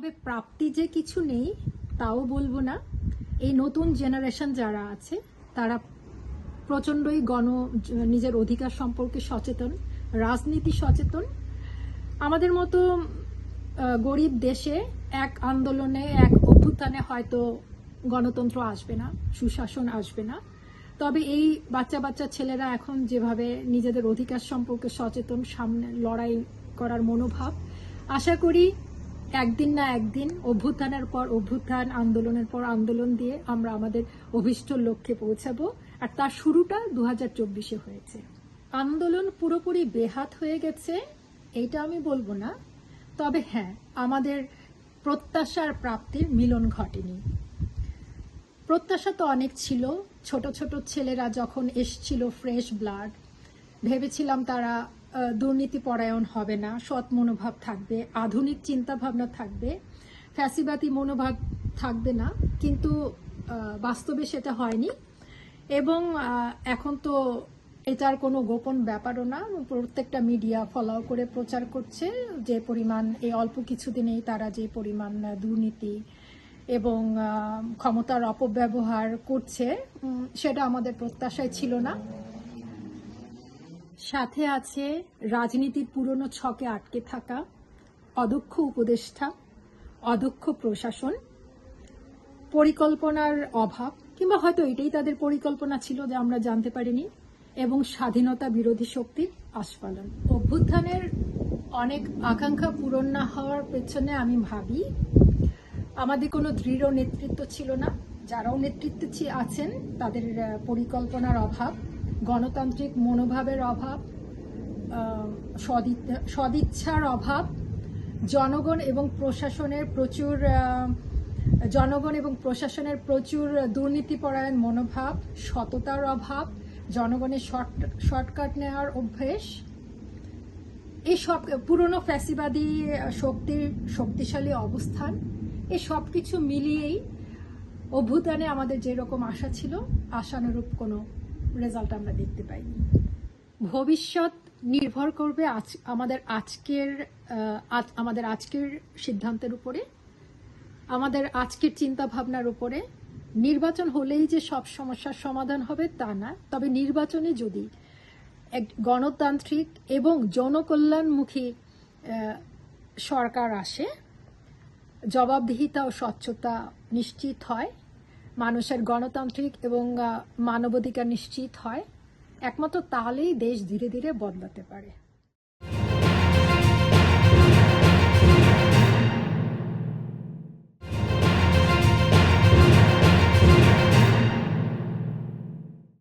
তবে প্রাপ্তি যে কিছু নেই, তাও বলব না। এই নতুন জেনারেশন যারা আছে, তারা প্রচণ্ডই গণ, নিজের অধিকার সম্পর্কে সচেতন, রাজনীতি সচেতন। আমাদের মতো গরিব দেশে এক আন্দোলনে, এক অভ্যুত্থানে হয়তো গণতন্ত্র আসবে না, সুশাসন আসবে না। তবে এই বাচ্চা বাচ্চা ছেলেরা এখন যেভাবে নিজেদের অধিকার সম্পর্কে সচেতন, সামনে লড়াই করার মনোভাব, আশা করি একদিন না একদিন অভ্যুত্থানের পর অভ্যুত্থান, আন্দোলনের পর আন্দোলন দিয়ে আমরা আমাদের অভিষ্ট লক্ষ্যে পৌঁছাবো। আর তার শুরুটা দু হাজার চব্বিশে হয়েছে। আন্দোলন পুরোপুরি বেহাত হয়ে গেছে, এইটা আমি বলব না। তবে হ্যাঁ আমাদের প্রত্যাশার প্রাপ্তির মিলন ঘটেনি। প্রত্যাশা তো অনেক ছিল। ছোট ছোট ছেলেরা যখন এসছিল ফ্রেশ ব্লাড ভেবেছিলাম তারা আহ, দুর্নীতি পরায়ণ হবে না সৎ মনোভাব থাকবে আধুনিক চিন্তা ভাবনা থাকবে ফ্যাসিবাদী মনোভাব থাকবে না কিন্তু বাস্তবে সেটা হয়নি। এবং এখন তো এটার কোনো গোপন ব্যাপারও না প্রত্যেকটা মিডিয়া ফলো করে প্রচার করছে যে পরিমাণ এই অল্প কিছুদিনেই তারা যে পরিমাণ দুর্নীতি এবং ক্ষমতার অপব্যবহার করছে সেটা আমাদের প্রত্যাশায় ছিল না। সাথে আছে রাজনীতির পুরনো ছকে আটকে থাকা অদক্ষ উপদেষ্টা, অদক্ষ প্রশাসন, পরিকল্পনার অভাব, কিংবা হয়তো এটাই তাদের পরিকল্পনা ছিল যে আমরা জানতে পারিনি, এবং স্বাধীনতা বিরোধী শক্তির আস্ফালন। অভ্যুত্থানের অনেক আকাঙ্ক্ষা পূরণ না হওয়ার পেছনে আমি ভাবি, আমাদের কোনো দৃঢ় নেতৃত্ব ছিল না। যারাও নেতৃত্বে আছেন, তাদের পরিকল্পনার অভাব গণতান্ত্রিক মনোভাবের অভাব সদিচ্ছার অভাব, জনগণ এবং প্রশাসনের প্রচুর জনগণ এবং প্রশাসনের প্রচুর দুর্নীতিপরায়ণ মনোভাব, সততার অভাব, জনগণের শর্ট, শর্টকাট নেওয়ার অভ্যেস। এই সব, পুরনো ফ্যাসিবাদী শক্তির শক্তিশালী অবস্থান এই সব কিছু মিলিয়েই অভ্যুত্থানে আমাদের যেরকম আশা ছিল, আশানুরূপ কোনো রেজাল্ট আমরা দেখতে পাইনি। ভবিষ্যৎ নির্ভর করবে আজ, আমাদের আজকের আজ- আমাদের আজকের সিদ্ধান্তের উপরে। আমাদের আজকের চিন্তা ভাবনার উপরে। নির্বাচন হলেই যে সব সমস্যার সমাধান হবে তা না। তবে নির্বাচনে যদি এক গণতান্ত্রিক এবং জনকল্যাণমুখী সরকার আসে, জবাবদিহিতা ও স্বচ্ছতা নিশ্চিত হয় মানুষের গণতান্ত্রিক এবং মানবাধিকার নিশ্চিত হয়। একমাত্র তাহলেই দেশ ধীরে ধীরে বদলাতে পারে।